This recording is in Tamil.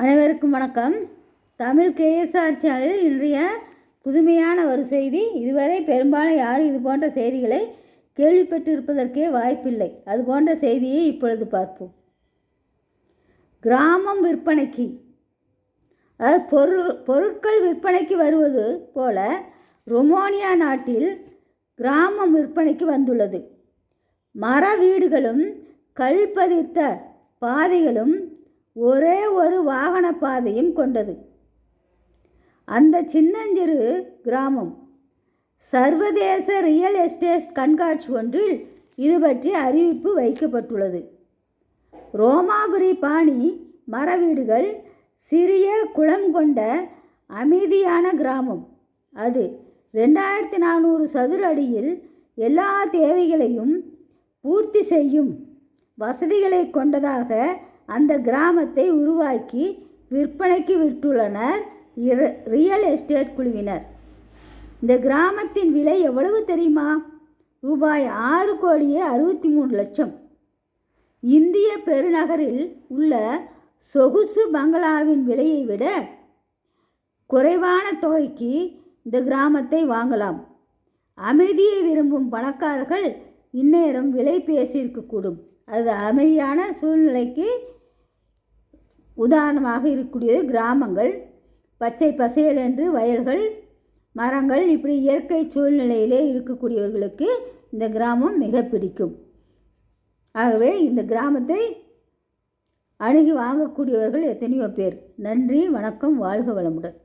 அனைவருக்கும் வணக்கம். தமிழ் கேஎஸ்ஆர் சேனலில் இன்றைய புதுமையான ஒரு செய்தி. இதுவரை பெரும்பாலும் யாரும் இது போன்ற செய்திகளை கேள்விப்பட்டிருப்பதற்கே வாய்ப்பில்லை. அது போன்ற செய்தியை இப்பொழுது பார்ப்போம். கிராமம் விற்பனைக்கு. அதாவது பொருள் பொருட்கள் விற்பனைக்கு வருவது போல ரொமோனியா நாட்டில் கிராமம் விற்பனைக்கு வந்துள்ளது. மர வீடுகளும் கல் பதித்த பாதைகளும் ஒரே ஒரு வாகன பாதையும் கொண்டது. அந்த சின்னஞ்சிறு கிராமம். சர்வதேச ரியல் எஸ்டேட் கண்காட்சி ஒன்றில் இது பற்றி அறிவிப்பு வைக்கப்பட்டுள்ளது. ரோமாபுரி பாணி மர வீடுகள் சிறிய குளம் கொண்ட அமைதியான கிராமம். அது ரெண்டாயிரத்தி நானூறு சதுர அடியில் எல்லா தேவைகளையும் பூர்த்தி செய்யும் வசதிகளை கொண்டதாக அந்த கிராமத்தை உருவாக்கி விற்பனைக்கு விட்டுள்ளனர் ரியல் எஸ்டேட் குழுவினர். இந்த கிராமத்தின் விலை எவ்வளவு தெரியுமா? ரூபாய் ஆறு கோடியே அறுபத்தி மூணு லட்சம். இந்திய பெருநகரில் உள்ள சொகுசு பங்களாவின் விலையை விட குறைவான தொகைக்கு இந்த கிராமத்தை வாங்கலாம். அமைதியை விரும்பும் பணக்காரர்கள் இந்நேரம் விலை பேசியிருக்கக்கூடும். அது அமைதியான சூழ்நிலைக்கு உதாரணமாக இருக்கக்கூடியது கிராமங்கள் பச்சை பசேல் என்று வயல்கள் மரங்கள் இப்படி இயற்கை சூழ்நிலையிலே இருக்கக்கூடியவர்களுக்கு இந்த கிராமம் மிக பிடிக்கும். ஆகவே இந்த கிராமத்தை அணுகி வாங்கக்கூடியவர்கள் எத்தனையோ பேர். நன்றி வணக்கம் வாழ்க வளமுடன்.